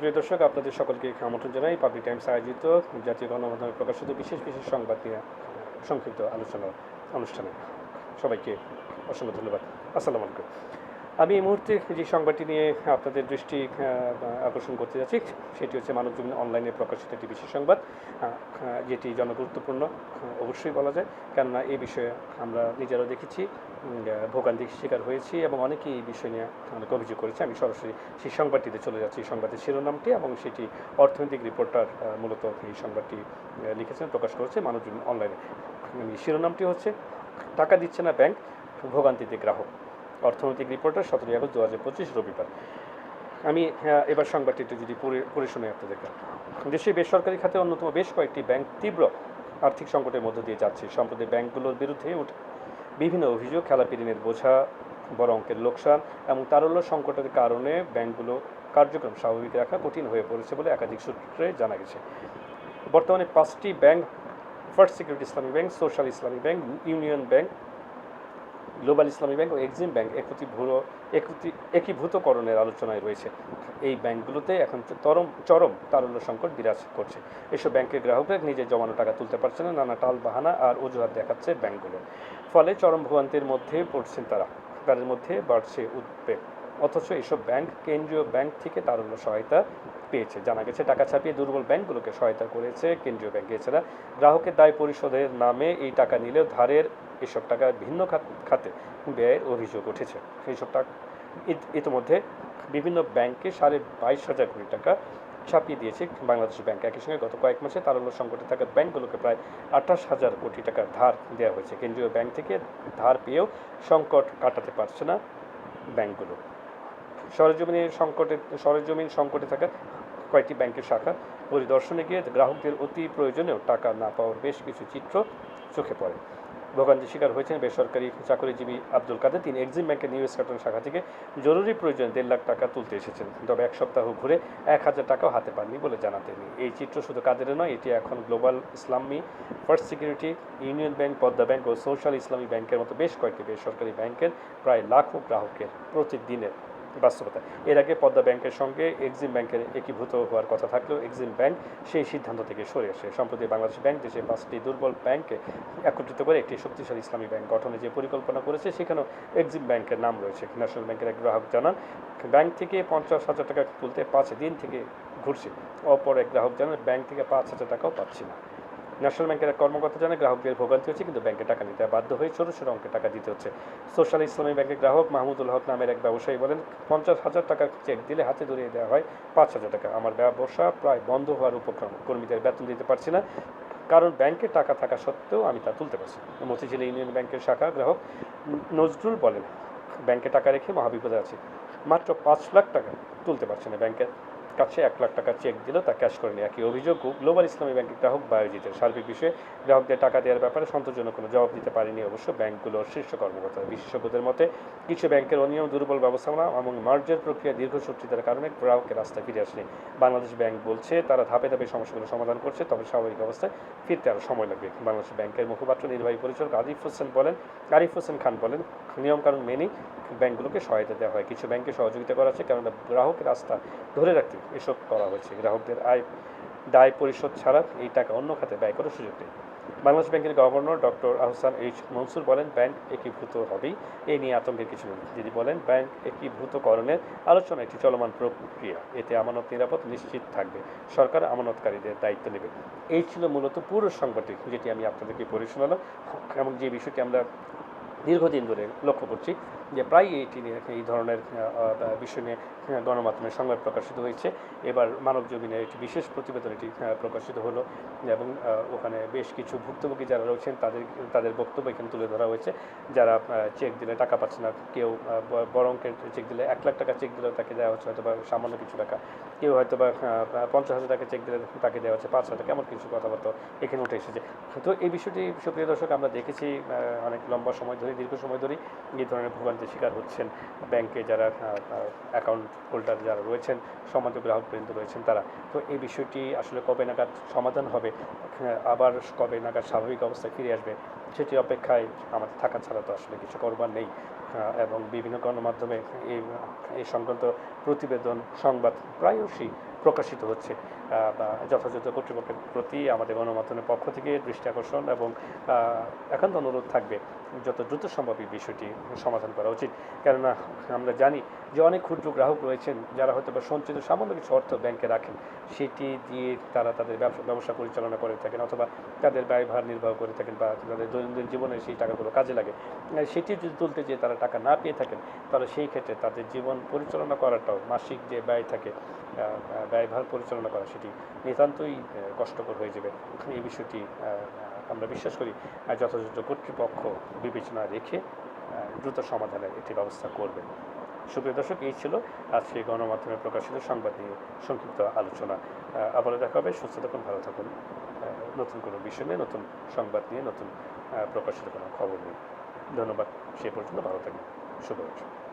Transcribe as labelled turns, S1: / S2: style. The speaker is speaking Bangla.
S1: প্রিয় দর্শক, আপনাদের সকলকে আমন্ত্রণ জানাই পাবলিক টাইমস আয়োজিত জাতীয় গণমাধ্যমে প্রকাশিত বিশেষ বিশেষ সংবাদ নিয়ে সংক্ষিপ্ত আলোচনা অনুষ্ঠানে। সবাইকে অসংখ্য ধন্যবাদ। আসসালামু আলাইকুম। আমি এই মুহূর্তে যে সংবাদটি নিয়ে আপনাদের দৃষ্টি আকর্ষণ করতে যাচ্ছি, সেটি হচ্ছে মানবজমিন অনলাইনে প্রকাশিত একটি বিশেষ সংবাদ যেটি জনগুরুত্বপূর্ণ অবশ্যই বলা যায়। কেননা এই বিষয়ে আমরা নিজেরাও দেখেছি ভোগান্তির শিকার হয়েছি এবং অনেকেই এই বিষয় নিয়ে অনেক অভিযোগ করেছে। আমি সরাসরি সেই সংবাদটিতে চলে যাচ্ছি। এই সংবাদের শিরোনামটি এবং সেটি অর্থনৈতিক রিপোর্টার মূলত এই সংবাদটি লিখেছেন, প্রকাশ করেছে মানবজমিন অনলাইনে। শিরোনামটি হচ্ছে, টাকা দিচ্ছে না ব্যাংক, ভোগান্তিতে গ্রাহক। অর্থনৈতিক রিপোর্টার, সতেরোই আগস্ট দু হাজার পঁচিশ, রবিবার। আমি এবার সংবাদটি একটু যদি পড়ে শুনে আপনাদেরকে দেশে বেসরকারি খাতে অন্যতম বেশ কয়েকটি ব্যাংক তীব্র আর্থিক সংকটের মধ্য দিয়ে যাচ্ছে। সম্প্রতি ব্যাংকগুলোর বিরুদ্ধে বিভিন্ন অভিযোগ, খেলাপি ঋণের বোঝা, বড় অঙ্কের লোকসান এবং তারল্য সংকটের কারণে ব্যাংকগুলো কার্যক্রম স্বাভাবিক রাখা কঠিন হয়ে পড়েছে বলে একাধিক সূত্রে জানা গেছে। বর্তমানে পাঁচটি bank, first security Islami bank, social Islami bank, union bank global Islami bank ও এক্সিম ব্যাংক একীভূত একীভূত একীভূতকরণের আলোচনায় রয়েছে। এই ব্যাংকগুলোতে এখন চরম চরম তারল্য সংকট বিরাজ করছে। এসব ব্যাংকের গ্রাহকরা নিজের জমানো টাকা তুলতে পারছে না, নানা টাল বাহানা আর অজুহাত দেখাচ্ছে ব্যাংকগুলো। ফলে চরম ভোগান্তির মধ্যে পড়ছেন তারা। তাদের মধ্যে বাড়ছে উদ্বেগ। অথচ এসব ব্যাংক কেন্দ্রীয় ব্যাংক থেকে তারল্য সহায়তা পেয়েছে। জানা গেছে, টাকা ছাপিয়ে দুর্বল ব্যাংকগুলোকে সহায়তা করেছে কেন্দ্রীয় ব্যাংক। এছাড়া গ্রাহকের দায় পরিশোধের নামে এই টাকা নিলেও ধারের এসব টাকা ভিন্ন খাত- ব্যয়ের অভিযোগ উঠেছে। এইসব টাকা ইত- ইতিমধ্যে বিভিন্ন ব্যাংকে সাড়ে বাইশ হাজার কোটি টাকা ছাপিয়ে দিয়েছে। বাংলাদেশ ব্যাংক একই সঙ্গে গত কয়েক মাসে তারল্য সংকটে থাকা ব্যাংকগুলোকে প্রায় আঠাশ হাজার কোটি টাকা ধার দেওয়া হয়েছে। কেন্দ্রীয় ব্যাংক থেকে ধার পেয়েও সংকট কাটাতে পারছে না ব্যাংকগুলো। সরেজমিনের সংকটে, সরেজমিন সংকটে থাকা কয়েকটি ব্যাংকের শাখা পরিদর্শনে গিয়ে গ্রাহকদের অতি প্রয়োজনেও টাকা না পাওয়ার বেশ কিছু চিত্র চোখে পড়ে। ভোগান্তির শিকার হয়েছেন বেসরকারি চাকরিজীবী আব্দুল কাদের। তিনি এক্সিম ব্যাংকের নিউ স্কাটন শাখা থেকে জরুরি প্রয়োজনে দেড় লাখ টাকা তুলতে এসেছেন। তবে এক সপ্তাহ ঘুরে এক হাজার টাকাও হাতে পাননি বলে জানাতেন এই চিত্র শুধু কাদের নয়, এটি এখন global Islami first security union bank, Padma bank ও সোশ্যাল ইসলামী ব্যাংকের মতো বেশ কয়েকটি বেসরকারি ব্যাংকের প্রায় লাখো গ্রাহকের প্রতিদিনের বাস্তবতা। এর আগে পদ্মা ব্যাংকের সঙ্গে এক্সিম ব্যাংকের একীভূত হওয়ার কথা থাকলেও এক্সিম ব্যাংক সেই সিদ্ধান্ত থেকে সরে আসে। সম্প্রতি বাংলাদেশ ব্যাংক দেশে পাঁচটি দুর্বল ব্যাংককে একত্রিত করে একটি শক্তিশালী ইসলামী ব্যাংক গঠনে যে পরিকল্পনা করেছে, সেখানেও এক্সিম ব্যাংকের নাম রয়েছে। ন্যাশনাল ব্যাংকের এক গ্রাহক জানান, ব্যাংক থেকে পঞ্চাশ হাজার টাকা তুলতে পাঁচ দিন থেকে ঘুরছে। অপর এক গ্রাহক জানান, ব্যাংক থেকে পাঁচ হাজার টাকাও পাচ্ছি না। ন্যাশনাল ব্যাংকের এক কর্মকর্তা জানায়, গ্রাহকদের ভোগান্তি হচ্ছে, কিন্তু ব্যাংকে টাকা নিতে বাধ্য হয়ে ছোটো ছোটো অঙ্কে টাকা দিতে হচ্ছে। সোশ্যাল ইসলামী ব্যাংকের গ্রাহক মাহমুদুল হক নামের এক ব্যবসায়ী বলেন, পঞ্চাশ হাজার টাকার চেক দিলে হাতে ধরিয়ে দেওয়া হয় পাঁচ হাজার টাকা। আমার ব্যবসা প্রায় বন্ধ হওয়ার উপক্রম। কর্মীদের বেতন দিতে পারছি না, কারণ ব্যাংকে টাকা থাকা সত্ত্বেও আমি তা তুলতে পারছি মতিঝিল ইউনিয়ন ব্যাংকের শাখা গ্রাহক নজরুল বলেন, ব্যাংকে টাকা রেখে মহাবিপদে আছে। মাত্র পাঁচ লাখ টাকা তুলতে পারছে না ব্যাংকের কাছে এক লাখ টাকা চেক দিলেও তা ক্যাশ করেনি। একই অভিযোগ গ্লোবাল ইসলামী ব্যাংকের গ্রাহক বায়োজিতের সার্বিক বিষয়ে গ্রাহকদের টাকা দেওয়ার ব্যাপারে সন্তোষজনক কোনো জবাব দিতে পারেনি অবশ্য ব্যাংকগুলোর শীর্ষ কর্মকর্তা। বিশেষজ্ঞদের মতে, কিছু ব্যাংকের অনিয়ম, দুর্বল ব্যবস্থাপনা এবং মার্জের প্রক্রিয়া দীর্ঘসূত্রিতার কারণে গ্রাহকের রাস্তায় ফিরে আসেনি। বাংলাদেশ ব্যাংক বলছে, তারা ধাপে ধাপে সমস্যাগুলো সমাধান করছে, তবে স্বাভাবিক অবস্থায় ফিরতে আরও সময় লাগবে। বাংলাদেশ ব্যাংকের মুখপাত্র, নির্বাহী পরিচালক আরিফ হোসেন বলেন, আরিফ হোসেন খান বলেন, নিয়মকানুন মেনেই ব্যাংকগুলোকে সহায়তা দেওয়া হয়। কিছু ব্যাংকে সহযোগিতা করা হচ্ছে কেননা গ্রাহকের রাস্তা ধরে রাখতে এসব করা হয়েছে। গ্রাহকদের আয়, দায় পরিশোধ ছাড়া এই টাকা অন্য খাতে ব্যয় করার সুযোগ নেই। বাংলাদেশ ব্যাংকের governor doctor Ahsan H Mansur বলেন, ব্যাংক একীভূত হবেই। এই নিয়ে আতঙ্কের কিছু নেই। তিনি বলেন, ব্যাংক একীভূতকরণের আলোচনা একটি চলমান প্রক্রিয়া। এতে আমানত নিরাপদ নিশ্চিত থাকবে। সরকার আমানতকারীদের দায়িত্ব নেবে। এই ছিল মূলত পুরো সংবাদটি, যেটি আমি আপনাদেরকে পড়ে শোনালাম। এবং যে বিষয়টি আমরা দীর্ঘদিন ধরে লক্ষ্য করছি যে প্রায় এটি নিয়ে এই ধরনের বিষয় নিয়ে গণমাধ্যমে সংবাদ প্রকাশিত হয়েছে। এবার মানব জমিনে একটি বিশেষ প্রতিবেদন এটি প্রকাশিত হলো এবং ওখানে বেশ কিছু ভুক্তভোগী যারা রয়েছেন তাদের তাদের বক্তব্য এখানে তুলে ধরা হয়েছে। যারা চেক দিলে টাকা পাচ্ছে না, কেউ বড় অঙ্কের চেক দিলে এক লাখ টাকা চেক দিলে তাকে দেওয়া হচ্ছে হয়তো বা সামান্য কিছু টাকা। কেউ হয়তো বা পঞ্চাশ হাজার টাকা চেক দিলে তাকে দেওয়া হচ্ছে পাঁচ হাজার টাকা, এমন কিছু কথাবার্তা এখানে উঠে এসেছে। তো এই বিষয়টি, সুপ্রিয় দর্শক, আমরা দেখেছি অনেক লম্বা সময় ধরে, দীর্ঘ সময় ধরেই এই ধরনের ভোগান্তির শিকার হচ্ছেন, ব্যাংকে যারা অ্যাকাউন্ট হোল্ডার যারা রয়েছেন, সম্মানিত গ্রাহকবৃন্দ রয়েছেন তারা। তো এই বিষয়টি আসলে কবে নাগাদ সমাধান হবে, আবার কবে নাগাদ স্বাভাবিক অবস্থায় ফিরে আসবে, সেটি অপেক্ষায় আমাদের থাকা ছাড়া তো আসলে কিছু করবার নেই। এবং বিভিন্ন গণমাধ্যমে এই এই সংক্রান্ত প্রতিবেদন, সংবাদ প্রায়শই প্রকাশিত হচ্ছে যথাযথ কর্তৃপক্ষের প্রতি আমাদের গণমাধ্যমের পক্ষ থেকে দৃষ্টি আকর্ষণ এবং একান্ত অনুরোধ থাকবে যত দ্রুত সম্ভব এই বিষয়টি সমাধান করা উচিত। কেননা আমরা জানি যে অনেক ক্ষুদ্র গ্রাহক রয়েছেন যারা হয়তো বা সঞ্চিত সামান্য কিছু অর্থ ব্যাংকে রাখেন, সেটি দিয়ে তারা তাদের ব্যবসা ব্যবসা পরিচালনা করে থাকেন অথবা তাদের ব্যয়ভার নির্বাহ করে থাকেন বা তাদের দৈনন্দিন জীবনে সেই টাকাগুলো কাজে লাগে। সেটি যদি তুলতে যেয়ে তারা টাকা না পেয়ে থাকেন, তাহলে সেই ক্ষেত্রে তাদের জীবন পরিচালনা করাটাও মাসিক যে ব্যয় থাকে ব্যয়ভার পরিচালনা করা, সেটি নিতান্তই কষ্টকর হয়ে যাবে। এই বিষয়টি আমরা বিশ্বাস করি যথাযথ কর্তৃপক্ষ বিবেচনা রেখে দ্রুত সমাধানের একটি ব্যবস্থা করবে। সুপ্রিয় দর্শক, এই ছিল আজকে গণমাধ্যমে প্রকাশিত সংবাদ নিয়ে সংক্ষিপ্ত আলোচনা। আবারও দেখা হবে। সুস্থ থাকুন, ভালো থাকুন। নতুন কোনো বিষয় নিয়ে, নতুন সংবাদ নিয়ে, নতুন প্রকাশিত কোনো খবর নিয়ে। ধন্যবাদ। সে পর্যন্ত ভালো থাকুন শুভরাত্রি।